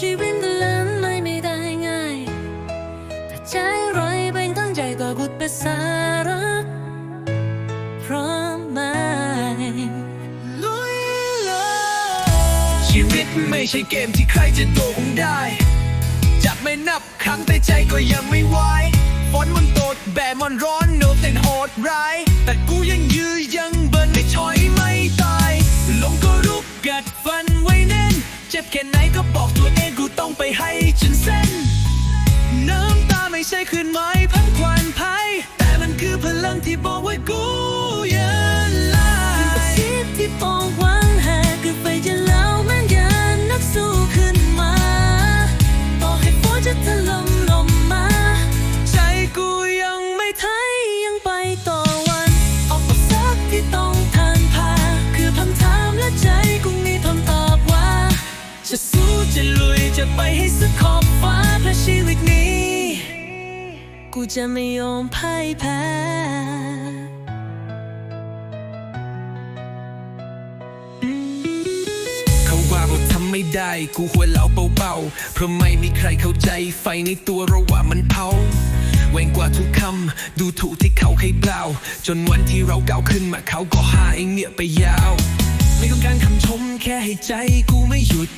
ชีวิตเล่นไม่ไม่ได้ง่าย แต่ใจร้อยเป็นตั้งใจต่อบุตรเป็นสารักพร้อมไหมลุยเลยชีวิตไม่ใช่เกมที่ใครจะโดนได้จะไม่นับครั้งแต่ใจก็ยังไม่ไหวฝนมันตกแดดมันร้อนโนเต้นโหดร้ายแต่กูยัง จ็บแค่ไหนก็บอกตัวเองกูต้องไปให้จนเส้น น้ำตาไม่ใช่คืนไม้พันควันภัยแต่มันคือพลังที่บอกว่ากู จะลุยจะไปให้สุดขอบฟ้าเพราะชีวิตนี้ กูจะไม่ยอมพ่ายแพ้เขาว่าเราทำไม่ได้ กูหัวเราเบาๆ เพราะไม่มีใครเข้าใจไฟในตัวเราว่ามันเผาเวงกว่าทุกคำ ดูถูกที่เขาเคยเปล่า จนวันที่เราก้าวขึ้นมาเขาก็หาเองเนี่ยไปยาว ไม่ต้องการคำชมแค่ให้ใจกูไม่หยุด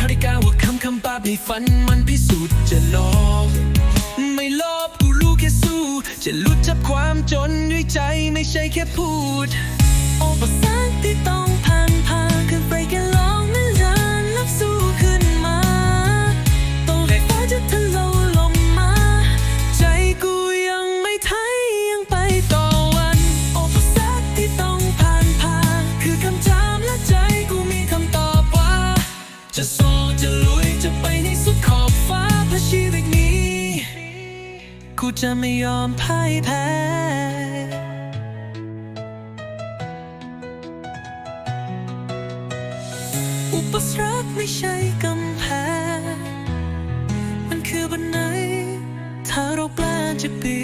นาฬิกาว่าคำคำบาปในฝันมันพิสูจน์จะลองไม่ลบกูรู้แค่สู้ จะลุดจากความจนด้วยใจไม่ใช่แค่พูดอุปสรรคที่ต้องผ่านผ่าน จะไม่ยอมพ่ายแพ้ อุปสรรคไม่ใช่กำแพงมันคือบันไดถ้าเรากล้าจะปี